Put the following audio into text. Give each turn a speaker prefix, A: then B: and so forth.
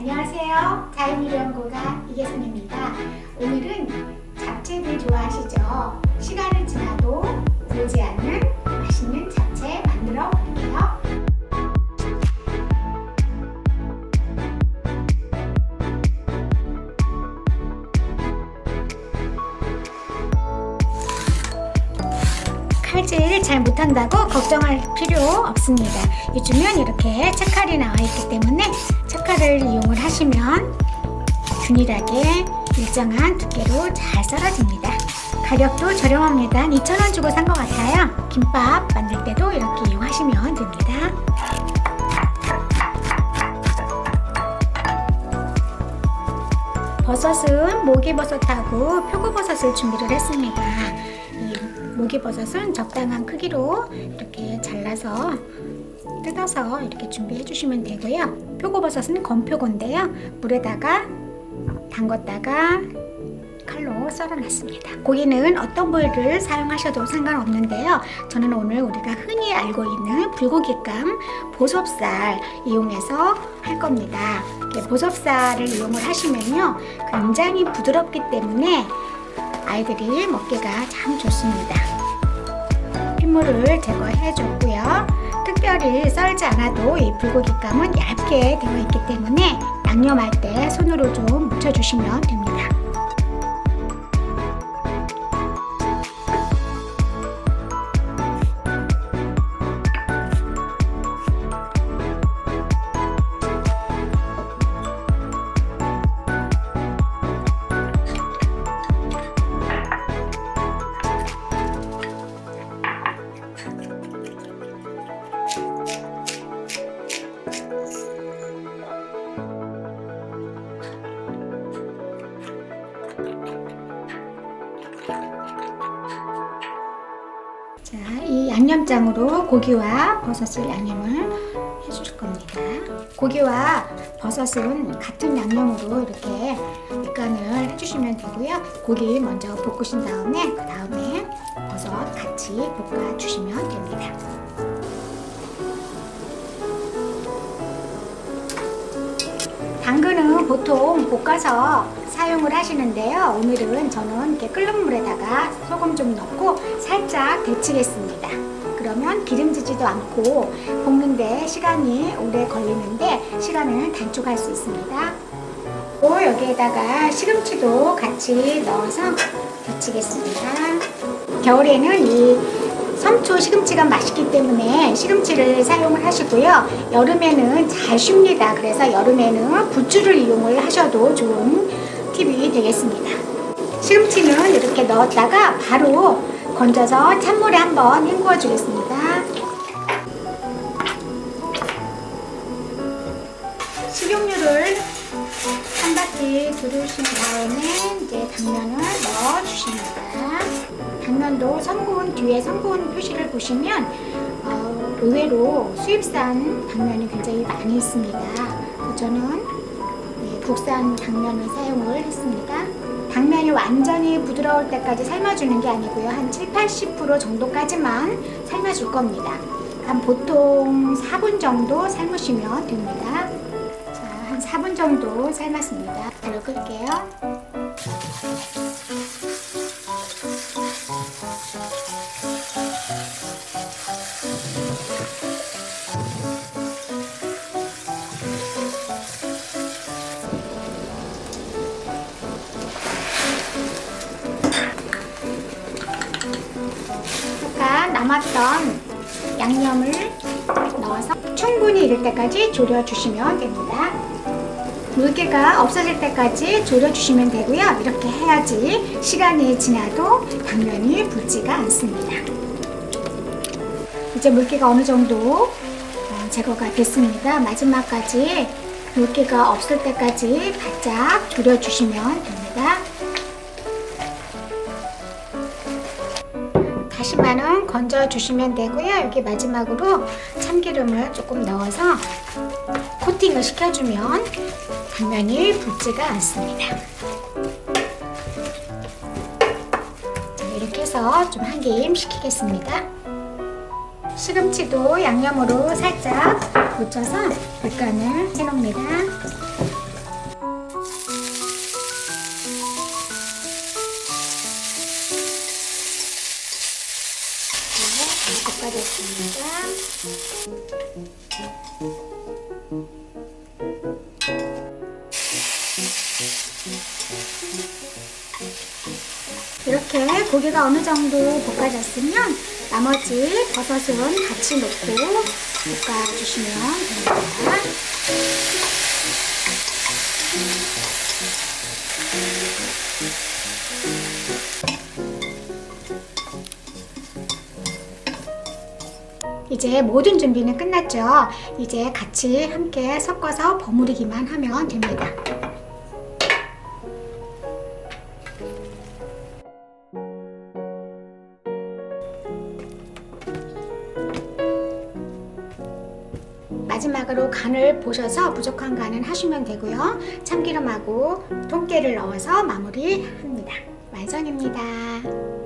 A: 안녕하세요. 자연유연고가 이계선입니다. 오늘은 잡채들 좋아하시죠? 시간이 지나도 보지 않는 맛있는 잡채 칼질 잘 못한다고 걱정할 필요 없습니다. 요즘은 이렇게 채칼이 나와 있기 때문에 채칼을 이용을 하시면 균일하게 일정한 두께로 잘 썰어집니다. 가격도 저렴합니다. 2,000원 주고 산 것 같아요. 김밥 만들 때도 이렇게 이용하시면 됩니다. 버섯은 모기버섯하고 표고버섯을 준비를 했습니다. 이 모기버섯은 적당한 크기로 이렇게 잘라서 뜯어서 이렇게 준비해 주시면 되고요. 표고버섯은 건표고인데요. 물에다가 담궜다가 칼로 썰어놨습니다. 고기는 어떤 부위를 사용하셔도 상관없는데요. 저는 오늘 우리가 흔히 알고 있는 불고기감 보섭살 이용해서 할 겁니다. 이렇게 보섭살을 이용을 하시면요. 굉장히 부드럽기 때문에 아이들이 먹기가 참 좋습니다. 핏물을 제거해 줬고요. 특별히 썰지 않아도 이 불고기감은 얇게 되어 있기 때문에 양념할 때 손으로 좀 묻혀주시면 됩니다. 양념장으로 고기와 버섯을 양념을 해줄 겁니다. 고기와 버섯은 같은 양념으로 이렇게 밑간을 해주시면 되고요. 고기 먼저 볶으신 다음에 그 다음에 버섯 같이 볶아주시면 됩니다. 당근은 보통 볶아서 사용을 하시는데요. 오늘은 저는 이렇게 끓는 물에다가 소금 좀 넣고 살짝 데치겠습니다. 그러면 기름지지도 않고 볶는데 시간이 오래 걸리는데 시간을 단축할 수 있습니다. 또 여기에다가 시금치도 같이 넣어서 데치겠습니다. 겨울에는 이 섬초 시금치가 맛있기 때문에 시금치를 사용을 하시고요. 여름에는 잘 쉽니다. 그래서 여름에는 부추를 이용을 하셔도 좋은 팁이 되겠습니다. 시금치는 이렇게 넣었다가 바로 건져서 찬물에 한번 헹구어 주겠습니다. 식용유를 한 바퀴 두르신 다음에 이제 당면을 넣어 주십니다. 당면도 성분 뒤에 성분 표시를 보시면 어, 의외로 수입산 당면이 굉장히 많이 있습니다. 저는 네, 국산 당면을 사용을 했습니다. 당면이 완전히 부드러울 때까지 삶아주는 게 아니고요. 한 7, 80% 정도까지만 삶아줄 겁니다. 한 보통 4분 정도 삶으시면 됩니다. 자, 한 4분 정도 삶았습니다. 불을 끌게요. 남았던 양념을 넣어서 충분히 익을 때까지 졸여주시면 됩니다. 물기가 없어질 때까지 졸여주시면 되고요. 이렇게 해야지 시간이 지나도 당면이 붓지가 않습니다. 이제 물기가 어느 정도 어, 제거가 됐습니다. 마지막까지 물기가 없을 때까지 바짝 졸여주시면 됩니다. 다시마는 건져 주시면 되고요. 여기 마지막으로 참기름을 조금 넣어서 코팅을 시켜주면 당면이 붓지가 않습니다. 자, 이렇게 해서 좀한김 식히겠습니다. 시금치도 양념으로 살짝 묻혀서 밑간을 해놓습니다. 이렇게 고기가 어느 정도 볶아졌으면 나머지 버섯은 같이 넣고 볶아주시면 됩니다. 이제 모든 준비는 끝났죠. 이제 같이 함께 섞어서 버무리기만 하면 됩니다. 마지막으로 간을 보셔서 부족한 간은 하시면 되고요. 참기름하고 통깨를 넣어서 마무리합니다. 완성입니다.